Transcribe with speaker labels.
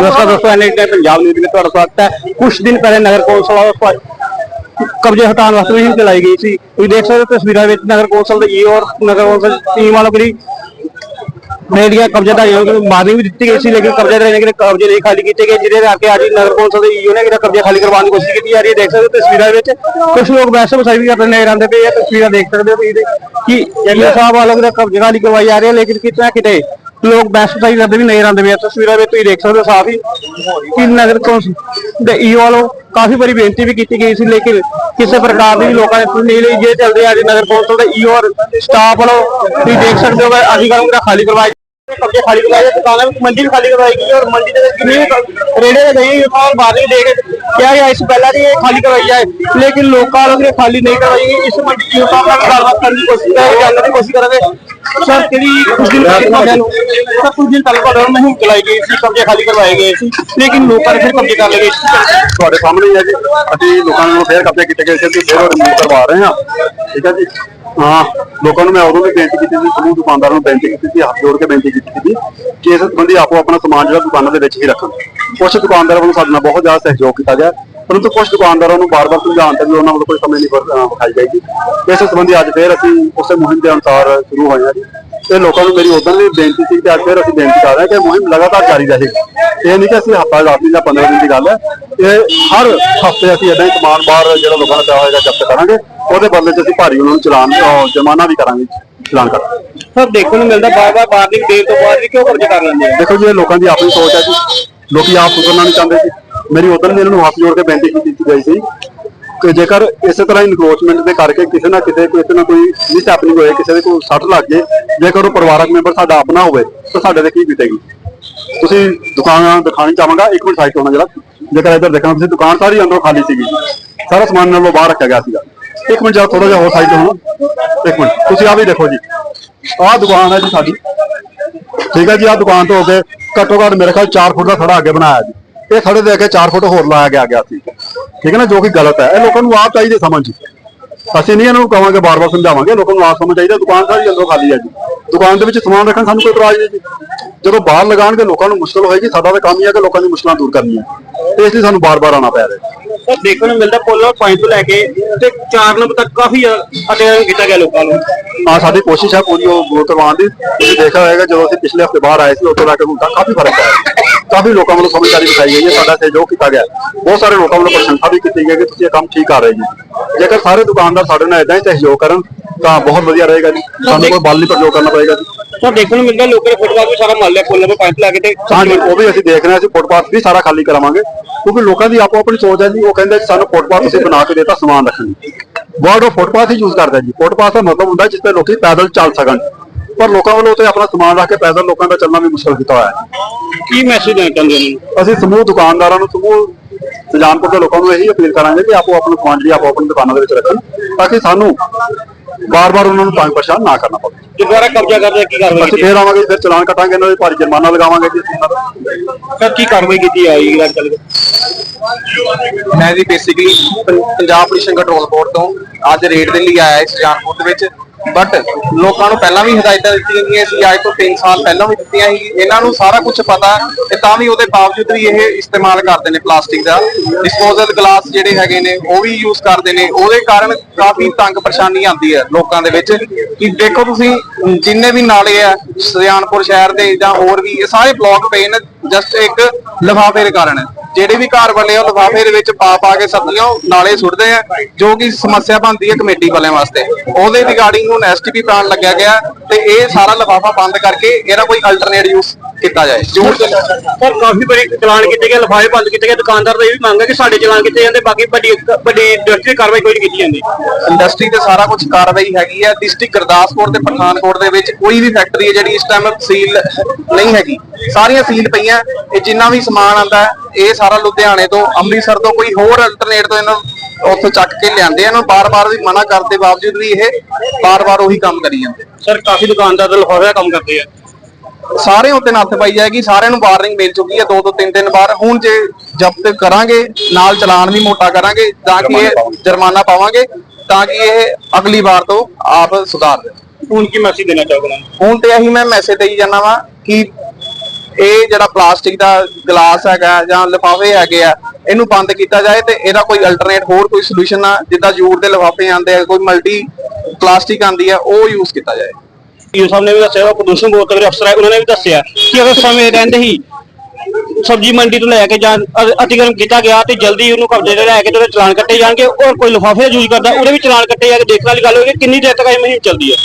Speaker 1: ਨਮਸਕਾਰ ਦੋਸਤੋ NH time Punjab news ਵਿੱਚ ਤੁਹਾਡਾ ਸਵਾਗਤ ਹੈ। ਕੁਝ ਦਿਨ ਪਹਿਲੇ ਨਗਰ ਕੌਂਸਲ ਕਬਜ਼ੇ ਹਟਾਉਣ ਵਾਸਤੇ ਮੁਹਿੰਮ ਚਲਾਈ ਗਈ ਸੀ। ਤੁਸੀਂ ਦੇਖ ਸਕਦੇ ਹੋ ਤਸਵੀਰਾਂ ਵਿੱਚ ਨਗਰ ਕੌਂਸਲ ਦੇ ਈ ਔਰ ਨਗਰ ਕੌਂਸਲ ਟੀਮ ਵੱਲੋਂ ਜਿਹੜੀ ਮੇਰੀਆਂ ਕਬਜ਼ੇ ਦਾ ਵਾਰਨਿੰਗ ਵੀ ਦਿੱਤੀ ਗਈ ਸੀ ਲੇਕਿਨ ਕਬਜ਼ੇ ਦੇ ਜਿਹੜੇ ਕਬਜ਼ੇ ਨਹੀਂ ਖਾਲੀ ਕੀਤੇ ਗਏ ਜਿਹਦੇ ਕਰਕੇ ਅੱਜ ਨਗਰ ਕੌਂਸਲ ਦੇ ਈਓ ਨੇ ਜਿਹੜਾ ਕਬਜ਼ਾ ਖਾਲੀ ਕਰਵਾਉਣ ਦੀ ਕੋਸ਼ਿਸ਼ ਕੀਤੀ ਜਾ ਰਹੀ ਹੈ। ਦੇਖ ਸਕਦੇ ਹੋ ਤਸਵੀਰਾਂ ਵਿੱਚ ਕੁਝ ਲੋਕ ਵੈਸੇ ਵਸਾਈ ਵੀ ਕਰਦੇ ਨਜ਼ਰ ਆਉਂਦੇ ਪਏ ਆ। ਤਸਵੀਰਾਂ ਦੇਖ ਸਕਦੇ ਹੋ ਤੁਸੀਂ ਕਿ ਐਮਐਲਏ ਸਾਹਿਬ ਵੱਲੋਂ ਜਿਹੜਾ ਕਬਜ਼ਾ ਖਾਲੀ ਕਰਵਾਈ ਜਾ ਰਹੀ ਹੈ ਲੇਕਿਨ ਕਿਤੇ ਨਾ ਕਿਤੇ ਲੋਕ ਬੈਸਟਾਈ ਕਰਦੇ ਵੀ ਨਜ਼ਰ ਆਉਂਦੇ ਪਏ ਤਸਵੀਰਾਂ ਵਿੱਚ ਤੁਸੀਂ ਦੇਖ ਸਕਦੇ ਹੋ ਸਾਫ਼ ਹੀ। ਕਿ ਨਗਰ ਕੌਂਸਲ ਦੇ ਈਓ ਵੱਲੋਂ ਕਾਫੀ ਵਾਰੀ ਬੇਨਤੀ ਵੀ ਕੀਤੀ ਗਈ ਸੀ, ਲੇਕਿਨ ਕਿਸੇ ਪ੍ਰਕਾਰ ਦੀ ਲੋਕਾਂ ਨੇ ਸੁਣੀ ਲਈ। ਜੇ ਚੱਲਦੇ ਅੱਜ ਨਗਰ ਕੌਂਸਲ ਦੇ ਈਓ ਔਰ ਸਟਾਫ ਵੱਲੋਂ ਤੁਸੀਂ ਦੇਖ ਸਕਦੇ ਹੋ ਕਿ ਅੱਜ ਕੱਲ੍ਹ ਖਾਲੀ ਕਰਵਾਇਆ। ਕਬਜ਼ੇ ਖਾਲੀ ਕਰਵਾਏ ਦੁਕਾਨਾਂ ਵਿੱਚ ਮੰਡੀ ਵੀ ਖਾਲੀ ਕਰਵਾਈ ਗਈ ਔਰ ਮੰਡੀ ਦੇ ਵਿੱਚ ਕਿੰਨੇ ਵੀ ਰੇੜੇ ਦੇ ਨਹੀਂ ਔਰ ਬਾਹਰ ਦੇ ਕੇ ਕਿਹਾ ਗਿਆ ਇਸ ਪਹਿਲਾਂ ਦੀ ਇਹ ਖਾਲੀ ਕਰਵਾਈ ਜਾਏ। ਲੇਕਿਨ ਲੋਕਾਂ ਵੱਲੋਂ ਇਹ ਖਾਲੀ ਨਹੀਂ ਕਰਵਾਈ ਗਈ। ਇਸ ਮੰਡੀ ਦੀ ਲੋਕਾਂ ਗੱਲਬਾਤ ਕਰਨ ਦੀ ਕੋਸ਼ਿਸ਼ ਕਰਾਂਗੇ ਜਾਣਨ ਦੀ ਕੋਸ਼ਿਸ਼ ਕਰਾਂਗੇ। ਸਰ ਕਿਹੜੀ ਕੁਝ ਦਿਨ ਨੂੰ ਸਰ ਕੁਝ ਦਿਨ ਪਹਿਲੇ ਤੁਹਾਡੇ ਨੂੰ ਮੁਹਿੰਮ ਚਲਾਈ ਗਈ ਸੀ ਕਬਜ਼ੇ ਖਾਲੀ ਕਰਵਾਏ ਗਏ ਸੀ ਲੇਕਿਨ ਲੋਕਾਂ ਨੇ ਫਿਰ ਕਬਜ਼ੇ ਕਰ ਲਏ
Speaker 2: ਤੁਹਾਡੇ ਸਾਹਮਣੇ ਹੀ ਜੀ। ਅਸੀਂ ਲੋਕਾਂ ਨੂੰ ਫੇਰ ਕਬਜ਼ੇ ਕੀਤੇ ਗਏ ਸੀ ਫੇਰ ਰਿਮੂਵ ਕਰਵਾ ਰਹੇ ਹਾਂ। ਠੀਕ ਹੈ ਜੀ? ਹਾਂ ਲੋਕਾਂ ਨੂੰ ਮੈਂ ਉਦੋਂ ਵੀ ਬੇਨਤੀ ਕੀਤੀ ਸੀ ਸਮੂਹ ਦੁਕਾਨਦਾਰਾਂ ਨੂੰ ਬੇਨਤੀ ਕੀਤੀ ਸੀ ਹੱਥ ਜੋੜ ਕੇ ਬੇਨਤੀ ਕੀਤੀ ਸੀ ਕਿ ਇਸ ਸੰਬੰਧੀ ਆਪੋ ਆਪਣਾ ਸਮਾਨ ਜਿਹੜਾ ਦੁਕਾਨਾਂ ਦੇ ਵਿੱਚ ਹੀ ਰੱਖਣ। ਕੁਝ ਦੁਕਾਨਦਾਰਾਂ ਵੱਲੋਂ ਸਾਡੇ ਨਾਲ ਬਹੁਤ ਜ਼ਿਆਦਾ ਸਹਿਯੋਗ ਕੀਤਾ ਗਿਆ। ਪਰੰਤੂ ਕੁਝ ਦੁਕਾਨਦਾਰਾਂ ਨੂੰ ਬਾਰ-ਬਾਰ ਸਮਝਾਉਣ ਤੇ ਵੀ ਉਹਨਾਂ ਵੱਲੋਂ ਕੋਈ ਸਮੇਂ ਨਹੀਂ ਵਿਖਾਈ ਜਾਏਗੀ ਇਸ ਸੰਬੰਧੀ ਅੱਜ ਫੇਰ ਅਸੀਂ ਉਸੇ ਮੁਹਿੰਮ ਦੇ ਅਨੁਸਾਰ ਸ਼ੁਰੂ ਹੋਏ ਹਾਂ ਜੀ। ਇਹ ਲੋਕਾਂ ਨੂੰ ਮੇਰੀ ਉਦੋਂ ਵੀ ਬੇਨਤੀ ਸੀ ਕਿ ਅੱਜ ਫਿਰ ਅਸੀਂ ਬੇਨਤੀ ਕਰ ਰਹੇ ਹਾਂ ਕਿ ਮੁਹਿੰਮ ਲਗਾਤਾਰ ਜਾਰੀ ਰਹੇਗੀ ਇਹ ਨਹੀਂ ਕਿ ਅਸੀਂ ਹਫਤਾ ਦਿਨ ਜਾਂ 15 ਦਿਨ ਦੀ ਗੱਲ ਹੈ। ਇਹ ਹਰ ਹਫ਼ਤੇ ਅਸੀਂ ਇਦਾਂ ਹੀ ਸਮਾਨ ਬਾਹਰ ਜਿਹੜਾ ਲੋਕਾਂ ਦਾ ਪਿਆ ਹੋਏਗਾ ਜ਼ਬਤ ਕਰਾਂਗੇ। ਉਹਦੇ ਬਦਲੇ 'ਚ ਅਸੀਂ ਭਾਰੀ ਉਹਨਾਂ ਨੂੰ ਚਲਾਨ ਜੁਰਮਾਨਾ ਵੀ ਕਰਾਂਗੇ ਚਲਾਨ ਕਰਾਂਗੇ
Speaker 1: ਸਰ ਦੇਖਣ ਨੂੰ ਮਿਲਦਾ ਬਾਰ-ਬਾਰ ਵਾਰਨਿੰਗ ਦੇਣ ਤੋਂ ਬਾਅਦ ਵੀ ਕਿਉਂ ਕਬਜ਼ੇ ਕਰ ਲੈਂਦੇ ਆ?
Speaker 2: ਦੇਖੋ ਜੀ ਇਹ ਲੋਕਾਂ ਦੀ ਆਪਣੀ ਸੋਚ ਹੈ ਜੀ। ਲੋਕੀ ਆਪ ਸੁਧਰਨਾ ਨਹੀਂ ਚਾਹੁੰਦੇ ਜੀ। ਮੇਰੀ ਉਦੋਂ ਵੀ ਇਹਨਾਂ ਨੂੰ ਹੱਥ ਜੋੜ ਕੇ ਬੇਨਤੀ ਕੀਤੀ ਗਈ ਸੀ ਕਿ ਜੇਕਰ ਇਸੇ ਤਰ੍ਹਾਂ ਇਨਕਰੋਚਮੈਂਟ ਦੇ ਕਰਕੇ ਕਿਸੇ ਨਾ ਕਿਸੇ ਕਿਸੇ ਨਾ ਕੋਈ ਮਿਸ ਹੈਪਨਿੰਗ ਹੋਏ, ਕਿਸੇ ਦੇ ਕੋਈ ਸੱਟ ਲੱਗ ਜੇ, ਜੇਕਰ ਉਹ ਪਰਿਵਾਰਕ ਮੈਂਬਰ ਸਾਡਾ ਆਪਣਾ ਹੋਵੇ, ਤਾਂ ਸਾਡੇ ਤੇ ਕੀ ਬੀਤੇਗੀ? ਤੁਸੀਂ ਦੁਕਾਨ ਦਿਖਾਣੀ ਚਾਹਾਂਗਾ, ਇੱਕ ਮਿੰਟ ਸਾਈਡ ਤੋਂ ਹੋਣਾ ਜਿਹੜਾ ਜੇਕਰ ਇੱਧਰ ਦੇਖਣਾ, ਤੁਸੀਂ ਦੁਕਾਨ ਸਾਰੀ ਅੰਦਰੋਂ ਖਾਲੀ ਸੀਗੀ। ਸਾਰਾ ਸਮਾਨ ਨਾਲੋਂ ਬਾਹਰ ਰੱਖਿਆ ਗਿਆ ਸੀਗਾ। ਇੱਕ ਮਿੰਟ ਜਰਾ ਥੋੜਾ ਜਿਹਾ ਹੋਰ ਸਾਈਡ ਤੋਂ ਹੋਣਾ ਇੱਕ ਮਿੰਟ। ਤੁਸੀਂ ਆ ਵੀ ਦੇਖੋ ਜੀ। ਆਹ ਦੁਕਾਨ ਹੈ ਜੀ ਸਾਡੀ। ਠੀਕ ਹੈ ਜੀ, ਆਹ ਦੁਕਾਨ ਤੋਂ ਹੋ ਕੇ ਘੱਟੋ ਘੱਟ ਮੇਰੇ ਖਿਆਲ 4 ਫੁੱਟ ਦਾ ਥੜਾ ਅੱਗੇ ਬਣਾਇਆ ਜੀ। ਇਹ ਥੜੇ ਦੇ ਕੇ 4 ਫੁੱਟ ਹੋਰ ਲਾਇਆ ਗਿਆ ਗਿਆ ਸੀ। ਠੀਕ ਹੈ ਨਾ ਜੋ ਕਿ ਗਲਤ ਹੈ। ਇਹ ਲੋਕਾਂ ਨੂੰ ਆਪ ਚਾਹੀਦੇ ਸਮਝ। ਅਸੀਂ ਨਹੀਂ ਇਹਨਾਂ ਨੂੰ ਕਹਾਂਗੇ ਬਾਰ-ਬਾਰ ਸਮਝਾਵਾਂਗੇ। ਲੋਕਾਂ ਨੂੰ ਆਪ ਸਮਝ ਚਾਹੀਦਾ ਦੁਕਾਨ ਸਾਰੀ ਅੰਦਰੋਂ ਖਾਲੀ ਹੈ ਜੀ। ਦੁਕਾਨ ਦੇ ਵਿੱਚ ਸਮਾਨ ਰੱਖਣ ਸਾਨੂੰ ਕੋਈ ਇਤਰਾਜ਼ ਨਹੀਂ ਜੀ। ਜਦੋਂ ਬਾਹਰ ਲਗਾਉਣਗੇ ਲੋਕਾਂ ਨੂੰ ਮੁਸ਼ਕਲ ਹੋਏਗੀ। ਸਾਡਾ ਤਾਂ ਕੰਮ ਹੀ ਹੈ ਕਿ ਲੋਕਾਂ ਦੀ ਮੁਸ਼ਕਲਾਂ ਦੂਰ ਕਰਨੀਆਂ। ਤੇ ਇਸ ਲਈ ਸਾਨੂੰ ਬਾਰ-ਬਾਰ ਆਉਣਾ ਪੈ ਰਿਹਾ
Speaker 1: ਦੇਖਣ ਨੂੰ ਮਿਲਦਾ ਪੋਲੋ ਪੁਆਇੰਟ ਤੋਂ ਲੈ ਕੇ ਤੇ 4 ਨੰਬਰ ਤੱਕ ਕਾਫੀ ਅਟੈਕ ਕੀਤਾ ਗਿਆ ਲੋਕਾਂ ਨੂੰ।
Speaker 2: ਆ ਸਾਡੀ ਕੋਸ਼ਿਸ਼ ਹੈ ਪੂਰੀ ਉਹ ਕਰਵਾਉਣ ਦੀ। ਤੁਸੀਂ ਦੇਖਿਆ ਹੋਏਗਾ ਜਦੋਂ ਅਸੀਂ ਪਿਛਲੇ ਹਫ਼ਤੇ ਬਾਹਰ ਆਏ ਸੀ ਉੱਥੇ ਜਾ ਕੇ ਹੁਣ ਤੱਕ ਕਾਫੀ ਫ਼ਰਕ ਹੈ। ਕਾਫੀ ਲੋਕਾਂ ਵੱਲੋਂ ਸਮਝਦਾਰੀ ਦਿਖਾਈ ਗਈ ਹੈ ਸਾਡਾ ਸਹਿਯੋਗ ਕੀਤਾ ਗਿਆ ਬਹੁਤ ਸਾਰੇ ਲੋਕਾਂ ਵੱਲੋਂ ਪ੍ਰਸ਼ੰਸਾ ਵੀ ਕੀਤੀ ਗਈ ਕਿ ਤੁਸੀਂ ਇਹ ਕੰਮ ਠੀਕ ਕਰ ਰਹੇ ਜੀ। ਜੇਕਰ ਸਾਰੇ ਦੁਕਾਨਦਾਰ ਸਾਡੇ ਨਾਲ ਇਦਾਂ ਹੀ ਸਹਿਯੋਗ ਕਰਨ ਤਾਂ ਬਹੁਤ ਵਧੀਆ ਰਹੇਗਾ ਜੀ। ਸਾਨੂੰ ਕੋਈ ਬਲ ਨਹੀਂ ਪ੍ਰਯੋਗ ਕਰਨਾ ਪਏਗਾ ਜੀ।
Speaker 1: ਸਰ ਦੇਖਣ ਨੂੰ ਮਿਲਦਾ ਲੋਕਾਂ ਨੇ ਫੁੱਟਬਾਲ ਵੀ ਸਾਰਾ ਮੰਨ ਲਿਆ ਪੋਲੋ ਪੁਆਇੰਟ ਲੈ ਕੇ ਤੇ
Speaker 2: ਹਾਂਜੀ ਉਹ ਵੀ ਅਸੀਂ ਦੇਖ ਰਹੇ ਹਾਂ ਅਸੀਂ ਫੁੱਟਪਾਥ ਵੀ ਸਾਰਾ ਖਾਲੀ ਕਰਾਵਾਂਗੇ। ਕਿਉਂਕਿ ਲੋਕਾਂ ਦੀ ਆਪੋ ਆਪਣੀ ਸੋਚ ਹੈ ਜੀ ਉਹ ਕਹਿੰਦੇ ਸਾਨੂੰ ਫੁੱਟਪਾਥ ਤੁਸੀਂ ਬਣਾ ਕੇ ਦੇਤਾ ਸਮਾਨ ਰੱਖਣ ਵਰਡ ਉਹ ਫੁੱਟਪਾਥ ਹੀ ਯੂਜ਼ ਕਰਦਾ ਜੀ। ਫੁੱਟਪਾਥ ਦਾ ਮਤਲਬ ਹੁੰਦਾ ਜਿਸ ਤੇ ਲੋਕੀ ਪੈਦਲ ਚੱਲ ਸਕਣ। ਪਰ ਲੋਕਾਂ ਵੱਲੋਂ ਤੇ ਆਪਣਾ ਸਮਾਨ ਰੱਖ ਕੇ ਪੈਦਲ ਲੋਕਾਂ ਦਾ ਚੱਲਣਾ ਵੀ ਮੁਸ਼ਕਲ ਕੀਤਾ ਹੋਇਆ ਹੈ।
Speaker 1: ਕੀ ਮੈਸੇਜ ਦੇਣਾ ਚਾਹੁੰਦੇ ਹੋ?
Speaker 2: ਅਸੀਂ ਸਮੂਹ ਦੁਕਾਨਦਾਰਾਂ ਨੂੰ ਸਮੂਹ ਸੁਜਾਨਪੁਰ ਦੇ ਲੋਕਾਂ ਨੂੰ ਇਹੀ ਅਪੀਲ ਕਰਾਂਗੇ ਕਿ ਆਪੋ ਆਪਣਾ ਸਮਾਨ ਜਿਹੜੀ ਆਪੋ ਆਪਣੀ ਦੁਕਾਨਾਂ ਦੇ ਵਿੱਚ ਰੱਖਣ ਤਾਂ ਕਿ ਸਾਨੂੰ ਬਾਰ-ਬਾਰ ਉਹਨਾਂ ਨੂੰ ਤੰਗ ਪਰੇਸ਼ਾਨ ਨਾ ਕਰਨਾ ਪਵੇ।
Speaker 1: ਜੇ ਦੁਬਾਰਾ ਕਬਜ਼ਾ ਕਰਦੇ ਕੀ ਕਾਰਵਾਈ
Speaker 2: ਅਸੀਂ ਫੇਰ ਆਵਾਂਗੇ ਫਿਰ ਚਲਾਨ ਕੱਟਾਂਗੇ ਇਹਨਾਂ ਦੇ ਭਾਰੀ ਜੁਰਮਾਨਾ ਲਗਾਵਾਂਗੇ ਜੀ
Speaker 1: ਸਰ ਕੀ ਕਾਰਵਾਈ ਕੀਤੀ ਜਾਏਗੀ ਅੱਜ ਕੱਲ੍ਹ?
Speaker 3: ਮੈਂ ਵੀ basically Punjab police control board ਤੋਂ ਅੱਜ ਰੇਡ ਦੇ ਲਈ ਆਇਆ ਇਸ ਜਾਨਪੁਰ ਦੇ ਵਿੱਚ। ਬਟ ਲੋਕਾਂ ਨੂੰ ਪਹਿਲਾਂ ਵੀ ਹਦਾਇਤਾਂ ਦਿੱਤੀਆਂ ਗਈਆਂ ਸੀ, ਅੱਜ ਤੋਂ 3 ਸਾਲ ਪਹਿਲਾਂ ਵੀ ਦਿੱਤੀਆਂ ਸੀ। ਇਹਨਾਂ ਨੂੰ ਸਾਰਾ ਕੁਝ ਪਤਾ ਤੇ ਤਾਂ ਵੀ ਉਹਦੇ ਬਾਵਜੂਦ ਵੀ ਇਹ ਇਸਤੇਮਾਲ ਕਰਦੇ ਨੇ ਪਲਾਸਟਿਕ ਦਾ। ਡਿਸਪੋਜ਼ਲ ਗਲਾਸ ਜਿਹੜੇ ਹੈਗੇ ਨੇ, ਉਹ ਵੀ ਯੂਜ਼ ਕਰਦੇ ਨੇ। ਉਹਦੇ ਕਾਰਨ ਕਾਫੀ ਤੰਗ ਪਰੇਸ਼ਾਨੀ ਆਉਂਦੀ ਹੈ ਲੋਕਾਂ ਦੇ ਵਿੱਚ। ਕਿ ਦੇਖੋ ਤੁਸੀਂ, ਜਿੰਨੇ ਵੀ ਨਾਲੇ ਆ, ਸੁਜਾਨਪੁਰ ਸ਼ਹਿਰ ਦੇ ਜਾਂ ਹੋਰ ਵੀ, ਇਹ ਸਾਰੇ ਬਲੌਕ ਪਏ ਨੇ ਜਸਟ ਇੱਕ ਲਿਫਾਫੇ ਦੇ ਕਾਰਨ। ਜਿਹੜੇ ਵੀ ਘਰ ਵਾਲੇ ਆ, ਉਹ ਲਿਫਾਫੇ ਦੇ ਵਿੱਚ ਪਾ ਪਾ ਕੇ ਸਬਜ਼ੀਆਂ ਉਹ ਨਾਲੇ ਸੁੱਟਦੇ ਆ, ਜੋ ਕਿ ਸਮੱਸਿਆ ਬਣਦੀ ਹੈ ਕਮੇਟੀ ਵਾਲਿਆਂ ਵਾਸਤੇ। ਉਹਦੇ ਰਿਗਾਰਡਿੰਗ ਹੁਣ ਐਸਟੀਪੀ ਪਲਾਨ ਲੱਗਿਆ ਗਿਆ। ਤੇ ਇਹ ਸਾਰਾ ਲਿਫਾਫਾ ਬੰਦ ਕਰਕੇ ਇਹਦਾ ਕੋਈ ਅਲਟਰਨੇਟ ਯੂਜ਼ ਕੀਤਾ ਜਾਏ ਦੇ
Speaker 1: ਸਰ ਕਾਫੀ ਬੜੀ ਚਲਾਨ ਕੀਤੇ ਗਏ ਲਫਾਏ ਬੰਦ ਕੀਤੇ ਗਏ ਦੁਕਾਨਦਾਰ ਦਾ ਇਹ ਵੀ ਮੰਗ ਹੈ ਕਿ ਸਾਡੇ ਚਲਾਨ ਕੀਤੇ ਜਾਂਦੇ ਬਾਕੀ ਵੱਡੀ ਵੱਡੀ ਇੰਡਸਟਰੀ ਕਾਰਵਾਈ ਕੋਈ ਨਹੀਂ ਕੀਤੀ ਜਾਂਦੀ।
Speaker 3: ਇੰਡਸਟਰੀ ਤੇ ਸਾਰਾ ਕੁਝ ਕਾਰਵਾਈ ਹੈਗੀ ਹੈ ਡਿਸਟ੍ਰਿਕਟ ਗੁਰਦਾਸਪੁਰ ਤੇ ਪਠਾਨਕੋਟ ਦੇ ਵਿੱਚ ਕੋਈ ਵੀ ਫੈਕਟਰੀ ਹੈ ਜਿਹੜੀ ਇਸ ਟਾਈਮ ਸੀਲ ਨਹੀਂ ਹੈਗੀ। ਸਾਰੀਆਂ ਸੀਲ ਪਈਆਂ ਇਹ ਜਿੰਨਾ ਵੀ ਸਮਾਨ ਆਂਦਾ ਇਹ ਸਾਰਾ ਲੁਧਿਆਣੇ ਤੋਂ ਅੰਮ੍ਰਿਤਸਰ ਤੋਂ ਕੋਈ ਹੋਰ ਅਲਟਰਨੇਟ ਤੋਂ ਇਹਨਾਂ ਉੱਥੋਂ ਚੱਕ ਕੇ ਲਿਆਂਦੇ ਆ ਇਹਨਾਂ ਨੂੰ ਬਾਰ-ਬਾਰ ਵੀ ਮਨਾ ਕਰਨ ਦੇ ਬਾਵਜੂਦ ਵੀ ਇਹ ਬਾਰ-ਬਾਰ ਉਹੀ ਕੰਮ ਕਰੀ ਜਾਂਦੇ।
Speaker 1: ਸਰ ਕਾਫੀ ਦੁਕਾਨਦਾਰ ਤਾਂ ਲਫਾਫੇ ਦਾ ਕੰਮ ਕਰਦੇ ਆ।
Speaker 3: ਸਾਰੇ ਉੱਤੇ ਨੱਥ ਪਾਈ ਜਾਏਗੀ ਸਾਰਿਆਂ ਨੂੰ ਵਾਰਨਿੰਗ ਮਿਲ ਚੁੱਕੀ ਹੈ ਦੋ ਤੋਂ ਤਿੰਨ ਦਿਨ ਬਾਅਦ। ਹੁਣ ਜੇ ਜ਼ਬਤ ਕਰਾਂਗੇ ਨਾਲ ਚਲਾਨ ਵੀ ਮੋਟਾ ਕਰਾਂਗੇ ਤਾਂ ਕਿ ਇਹ ਜੁਰਮਾਨਾ ਪਾਵਾਂਗੇ। ਤਾਂ ਕਿ ਇਹ ਅਗਲੀ ਵਾਰ ਤੋਂ ਆਪ ਸੁਧਾਰ ਦੇਣ
Speaker 1: ਹੁਣ ਕੀ ਮੈਸੇਜ ਦੇਣਾ ਚਾਹੋਗੇ
Speaker 3: ਹੁਣ ਤੇ ਇਹੀ ਮੈਂ ਮੈਸੇਜ ਦੇਈ ਜਾਂਦਾ ਵਾਂ ਕਿ ਇਹ ਜਿਹੜਾ ਪਲਾਸਟਿਕ ਦਾ ਗਲਾਸ ਹੈਗਾ ਜਾਂ ਲਿਫਾਫੇ ਹੈਗੇ ਆ, ਇਹਨੂੰ ਬੰਦ ਕੀਤਾ ਜਾਏ ਤੇ ਇਹਦਾ ਕੋਈ ਅਲਟਰਨੇਟ ਹੋਰ ਕੋਈ ਸੋਲੂਸ਼ਨ ਆ, ਜਿੱਦਾਂ ਜੂਟ ਦੇ ਲਿਫਾਫੇ ਆਉਂਦੇ ਆ, ਕੋਈ ਮਲਟੀ ਪਲਾਸਟਿਕ ਆਉਂਦੀ ਆ, ਉਹ ਯੂਜ਼ ਕੀਤਾ ਜਾਏ।
Speaker 1: ਈਓ ਸਾਹਿਬ ਨੇ ਵੀ ਦੱਸਿਆ ਪ੍ਰਦੂਸ਼ਣ ਬੋਰਡ ਦੇ ਅਫਸਰ ਹੈ ਉਹਨਾਂ ਨੇ ਵੀ ਦੱਸਿਆ ਕਿ ਅਗਰ ਸਮੇਂ ਰਹਿੰਦੇ ਹੀ ਸਬਜ਼ੀ ਮੰਡੀ ਤੋਂ ਲੈ ਕੇ ਜਾਂ ਅਤੀਕਰਮ ਕੀਤਾ ਗਿਆ ਤੇ ਜਲਦੀ ਉਹਨੂੰ ਕਬਜ਼ੇ ਤੇ ਲੈ ਕੇ ਤੇ ਚਲਾਨ ਕੱਟੇ ਜਾਣਗੇ, ਔਰ ਕੋਈ ਲਿਫਾਫੇ ਯੂਜ਼ ਕਰਦਾ, ਉਹਦੇ ਵੀ ਚਲਾਨ ਕੱਟੇ ਜਾ ਕੇ ਦੇਖਣ ਵਾਲੀ ਗੱਲ ਹੋਏਗੀ ਕਿੰਨੀ ਦੇਰ ਤੱਕ ਇਹ ਮੁਹਿੰਮ ਚੱਲਦੀ ਹੈ।